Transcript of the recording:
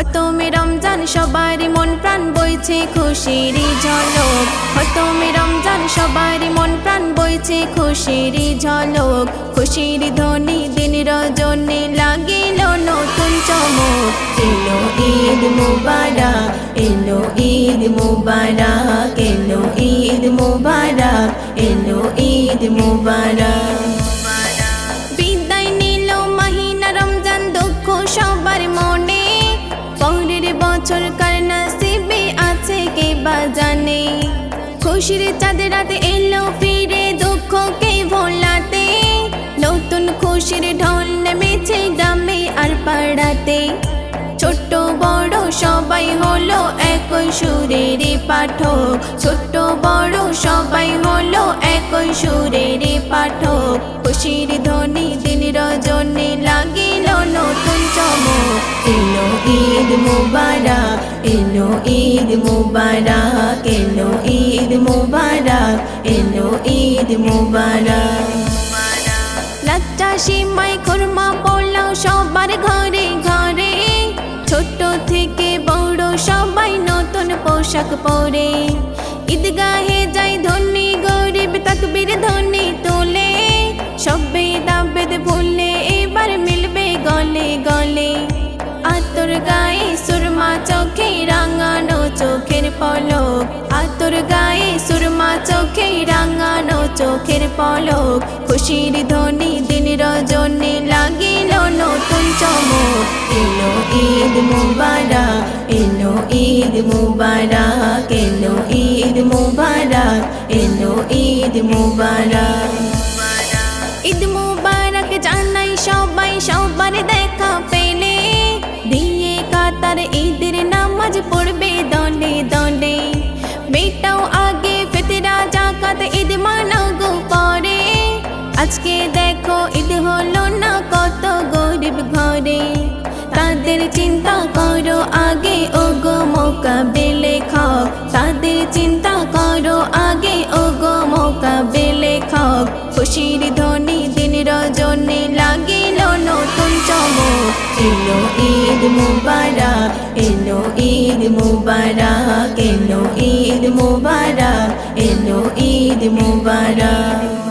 খতমে রমজান, সবারই মন প্রাণ বইছে খুশির ঝলক। খতমে রমজান, সবারই মন প্রাণ বইছে খুশির ঝলক। খুশির ধ্বনি দিন রজনী লাগিল নতুন চমক। এলো ঈদ মুবারক, এলো ঈদ মুবারক, এলো ঈদ মুবারক, এলো ঈদ মুবারক। খুশির চাঁদ রাতে এলো ফিরে, দুঃখকে ভোলাতে। নতুন খুশির ঢল নেমেছে গ্রামে আর পাড়াতে। ছোট্ট বড় সবাই হলো একই সুরের পাঠক। ছোট্ট বড় সবাই হলো একই সুরের পাঠক। খুশির ধ্বনি দিন রজনী লাগিল নতুন চমক। এলো ঈদ মুবারক এলো ঈদ মুবারক এলো ঈদ মুবারক এলো ঈদ মুবারক লাচ্চা সিমাই, খুরমা, পোলাও সবার ঘরে ঘরে। ছোট থেকে বড় সবাই নতুন পোশাক পরে। ঈদগাহে পলক, খুশির ধ্বনি দিন রজনী লাগিল নতুন চমক। এলো ঈদ মুবারক, এলো ঈদ মুবারক, এলো ঈদ মুবারক, এলো ঈদ মুবারক। ঈদ মুবারক জানাই সবাই, সবার দেখা পেলে। দিয়ে কাতার ঈদের নামাজ পড়বে আজকে দেখো, ঈদ হলো না কত গরিব ঘরে। তাদের চিন্তা করো আগে ও গো মৌকা বেলে খাও তাদের চিন্তা করো আগে ও গো মৌকা বেলে খাও খুশির ধ্বনি দিন রজনী লাগিল নতুন চমক। এলো ঈদ মুবারক, এলো ঈদ মুবারক, এলো ঈদ মুবারক, এলো ঈদ মুবারক।